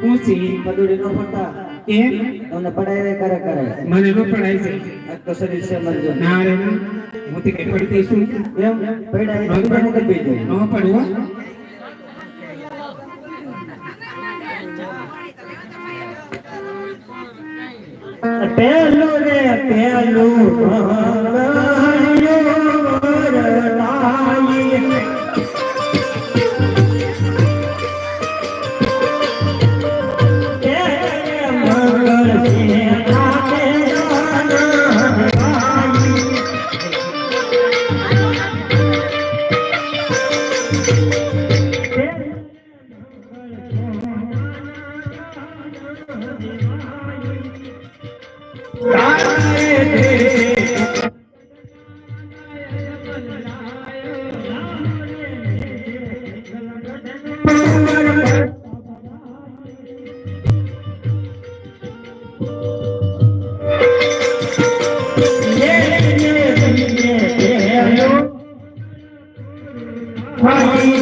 પૂછી પદુડી નો પડતા. કેમ? તમને પડાય કરે કરે. મને નો પડાય છે. આ તો શરીર છે મરજો ના રે ના. હું તે કઈ પડતી છું એમ પડાય તો મને દબી દે નો પડવું પેલું રે પેલું સગુણાબેનીનો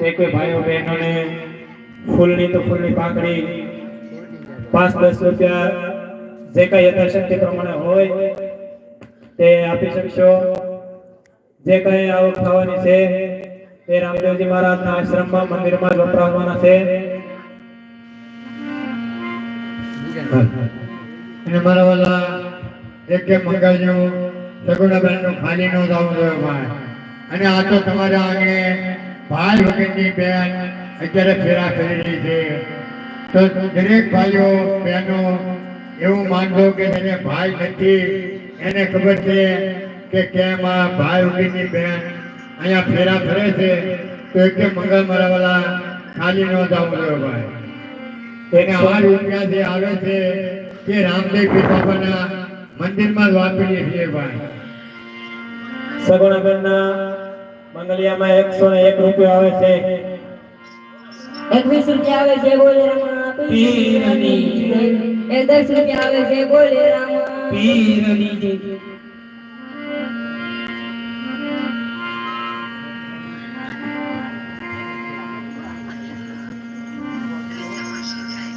જે કોઈ ભાઈઓ બહેનોને ફૂલની તો ફૂલની પાંખડી પાંચ દસ રૂપિયા જે કઈ યથાશક્તિ પ્રમાણે હોય તે આપી શકશો. જે કઈ આવક થવાની છે તે રામદેવજી મહારાજના આશ્રમમાં, મંદિરમાં જ વપરાવવાના છે. અને મારા વાલા, એક કે મંગળનું સગુણાબેનનું ખાલી નો જાવ અને આ તો તમારા આંગણે ભાઈ વગરની બેન અત્યારે ફેરા કરી રહી છે. તો દરેક ભાઈઓ, બહેનો, એવું માનજો કે જેને ભાઈ નથી, એને ખબર છે કે કેમ આ ભાઈ વગરની બેન અહીંયા ફેરા ફરે છે. તો એક મંગલ મંગળ ખાલી ન જવું જોઈએ ભાઈ. એને આ રૂપિયા જે આવે છે તે રામદેવ બાબાના મંદિરમાં જ વાપરીએ છીએ ભાઈ. સગુણાબેનના મંગલિયામાં એકસો ને એક રૂપિયો આવે છે એકવીસ રૂપિયા આવે છે બોલે રામા પીરની જય. એ દસ રૂપિયા આવે છે બોલે રામા પીરની જય.